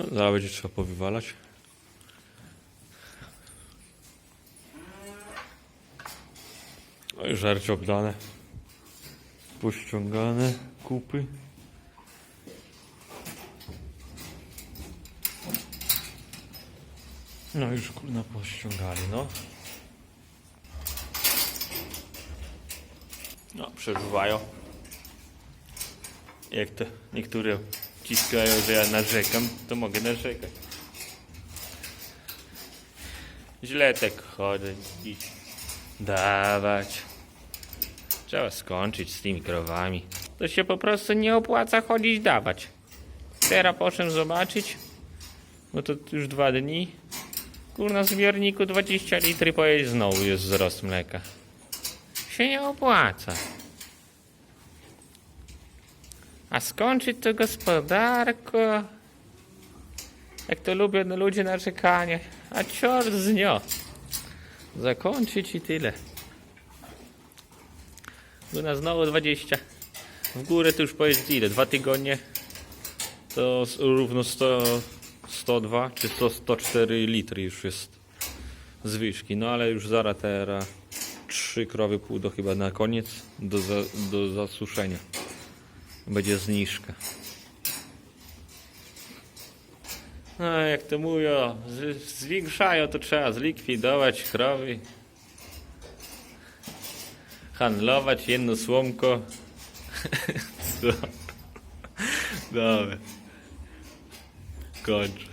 No, zaraz będzie trzeba powywalać. No i żarcie obdane. Pościągane kupy. No już kurna pościągali, no. No, przeżywają. Jak to niektóre ciskają, że ja narzekam, to mogę narzekać. Źle tak chodzę i dawać. Trzeba skończyć z tymi krowami. To się po prostu nie opłaca chodzić dawać. Teraz poszedłem zobaczyć, bo to już dwa dni. Kurna, w zbiorniku 20 litry pojeść znowu jest wzrost mleka. Się nie opłaca. A skończyć to gospodarko. Jak to lubią ludzie narzekanie. A cior z nią. Zakończyć i tyle. U nas znowu 20. W górę to już pojeździ ile? Dwa tygodnie. To równo 100, 102 czy 100, 104 litry już jest zwyżki. No ale już zaraz teraz trzy krowy pójdą chyba na koniec do, za, do zasuszenia. Będzie zniżka. No jak to mówią, zwiększają to trzeba zlikwidować krowy. Handlować jedno słomko. Co? Dobra. Kończ.